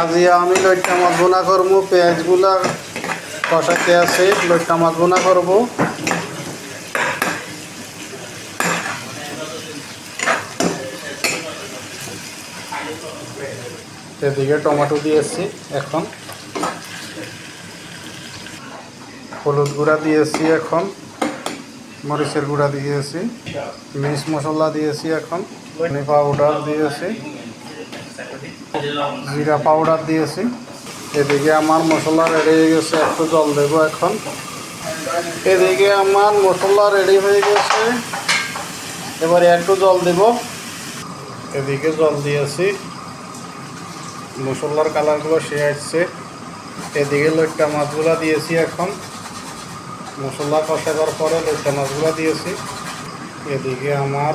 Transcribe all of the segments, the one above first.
আজিয়া আমি লইট্টা মাছ বোনা করব, পেঁয়াজগুলা কষাতে আছে, লইট্টা মাছ বোনা করব। এদিকে টমেটো দিয়েছি এখন। হলুদ গুঁড়া দিয়েছি এখন। মরিচের গুঁড়া দিয়েছি। মিক্স মশলা দিয়েছি এখন। পাউডার দিয়েছি। জিরা পাউডার দিয়েছি। এদিকে আমার মশলা রেডি হয়ে গেছে, একটু জল দেবো এখন। এদিকে আমার মশলা রেডি হয়ে গেছে। এবারে একটু জল দেব। এদিকে জল দিয়েছি। মশলার কালারগুলো সে আসছে। এদিকে লইট্টা মাছগুলো দিয়েছি এখন। মশলা কষাবার পরে লইট্টা মাছগুলো দিয়েছি। এদিকে আমার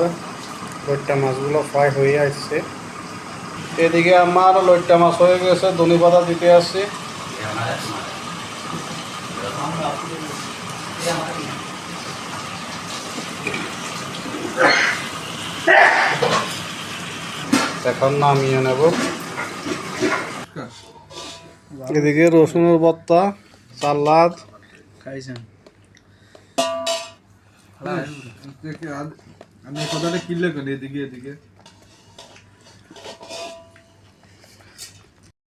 লইট্টা মাছগুলো ফ্রাই হয়ে আসছে। এদিকে আমার লইট্টা মাছ হয়ে গেছে ধনি পাতা দিতে আসছি। এখন নামিয়ে নেব। এদিকে রসুনের ভর্তা সালাদ। খাইছেন? আমি কথাটা কিনলে কেন? এদিকে এদিকে।